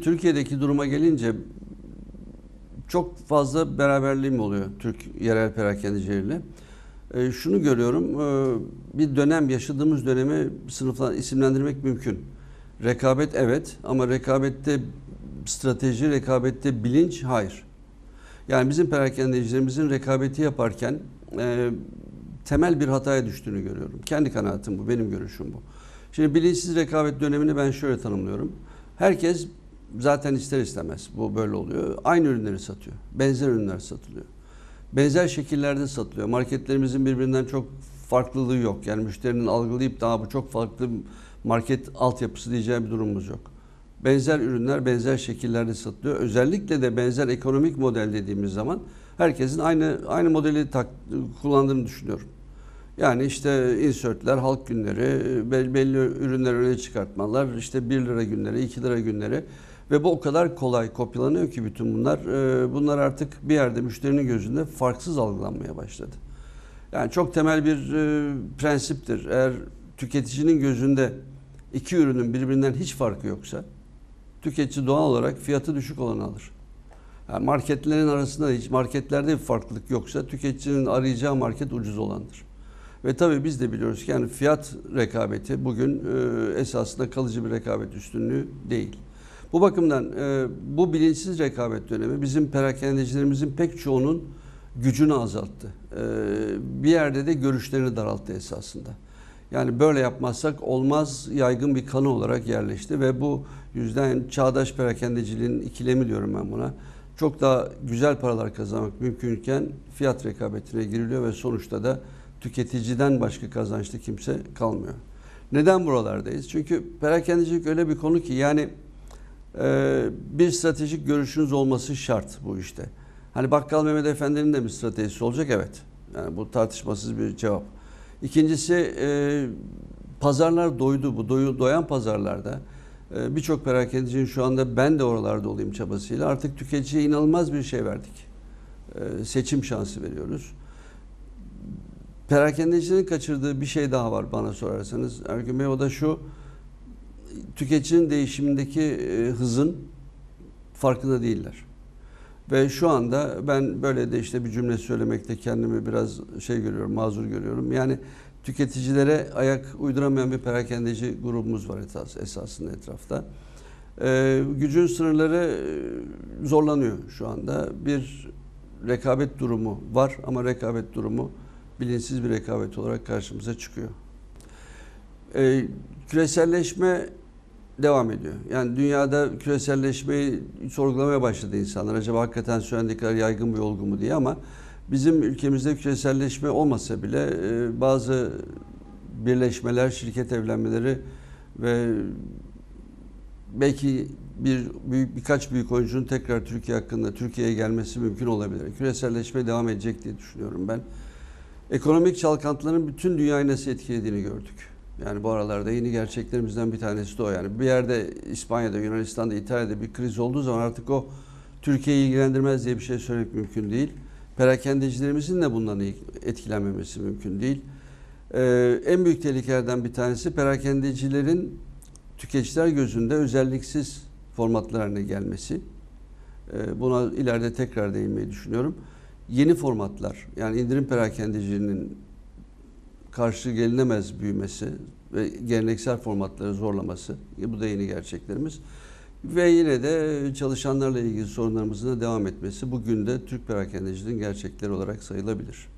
Türkiye'deki duruma gelince çok fazla beraberliğim oluyor Türk yerel perakendecileriyle. E, şunu görüyorum, e, bir dönem yaşadığımız dönemi sınıflar isimlendirmek mümkün. Rekabet evet ama rekabette strateji, rekabette bilinç hayır. Yani bizim perakendecilerimizin rekabeti yaparken e, temel bir hataya düştüğünü görüyorum. Kendi kanaatim bu, benim görüşüm bu. Şimdi bilinçsiz rekabet dönemini ben şöyle tanımlıyorum. Herkes zaten ister istemez bu böyle oluyor. Aynı ürünleri satıyor. Benzer ürünler satılıyor. Benzer şekillerde satılıyor. Marketlerimizin birbirinden çok farklılığı yok. Yani müşterinin algılayıp daha bu çok farklı market altyapısı diyeceği bir durumumuz yok. Benzer ürünler benzer şekillerde satılıyor. Özellikle de benzer ekonomik model dediğimiz zaman herkesin aynı aynı modeli tak, kullandığını düşünüyorum. Yani işte insertler, halk günleri, belli, belli ürünler öne çıkartmalar, işte 1 lira günleri, 2 lira günleri ve bu o kadar kolay kopyalanıyor ki bütün bunlar. Ee, Bunlar artık bir yerde müşterinin gözünde farksız algılanmaya başladı. Yani çok temel bir e, prensiptir. Eğer tüketicinin gözünde iki ürünün birbirinden hiç farkı yoksa tüketici doğal olarak fiyatı düşük olanı alır. Yani marketlerin arasında hiç marketlerde bir farklılık yoksa tüketicinin arayacağı market ucuz olandır. Ve tabii biz de biliyoruz ki yani fiyat rekabeti bugün e, esasında kalıcı bir rekabet üstünlüğü değil. Bu bakımdan e, bu bilinçsiz rekabet dönemi bizim perakendecilerimizin pek çoğunun gücünü azalttı. E, bir yerde de görüşlerini daralttı esasında. Yani böyle yapmazsak olmaz yaygın bir kanı olarak yerleşti ve bu yüzden çağdaş perakendeciliğin ikilemi diyorum ben buna. Çok daha güzel paralar kazanmak mümkünken fiyat rekabetine giriliyor ve sonuçta da tüketiciden başka kazançlı kimse kalmıyor. Neden buralardayız? Çünkü perakendecilik öyle bir konu ki yani e, bir stratejik görüşünüz olması şart bu işte. Hani Bakkal Mehmet Efendi'nin de bir stratejisi olacak evet. Yani bu tartışmasız bir cevap. İkincisi e, pazarlar doydu. Bu doyu, doyan pazarlarda e, birçok perakendecinin şu anda ben de oralarda olayım çabasıyla artık tüketiciye inanılmaz bir şey verdik. E, seçim şansı veriyoruz. Perakendecilerin kaçırdığı bir şey daha var bana sorarsanız. Ergün Bey o da şu. Tüketicinin değişimindeki e, hızın farkında değiller. Ve şu anda ben böyle de işte bir cümle söylemekte kendimi biraz şey görüyorum, mazur görüyorum. Yani tüketicilere ayak uyduramayan bir perakendeci grubumuz var esas, esasında etrafta. Ee, gücün sınırları e, zorlanıyor şu anda. Bir rekabet durumu var ama rekabet durumu bilinçsiz bir rekabet olarak karşımıza çıkıyor. Ee, küreselleşme devam ediyor. Yani dünyada küreselleşmeyi sorgulamaya başladı insanlar. Acaba hakikaten söylendiği kadar yaygın bir olgu mu diye ama bizim ülkemizde küreselleşme olmasa bile e, bazı birleşmeler, şirket evlenmeleri ve belki bir büyük birkaç büyük oyuncunun tekrar Türkiye hakkında Türkiye'ye gelmesi mümkün olabilir. Küreselleşme devam edecek diye düşünüyorum ben. Ekonomik çalkantıların bütün dünyayı nasıl etkilediğini gördük. Yani bu aralarda yeni gerçeklerimizden bir tanesi de o. Yani bir yerde İspanya'da, Yunanistan'da, İtalya'da bir kriz olduğu zaman artık o Türkiye'yi ilgilendirmez diye bir şey söylemek mümkün değil. Perakendecilerimizin de bundan etkilenmemesi mümkün değil. Ee, en büyük tehlikelerden bir tanesi perakendecilerin tüketiciler gözünde özelliksiz formatlar haline gelmesi. Ee, buna ileride tekrar değinmeyi düşünüyorum. Yeni formatlar, yani indirim perakendeciliğinin karşı gelinemez büyümesi ve geleneksel formatları zorlaması. Bu da yeni gerçeklerimiz. Ve yine de çalışanlarla ilgili sorunlarımızın da devam etmesi bugün de Türk perakendeciliğinin gerçekleri olarak sayılabilir.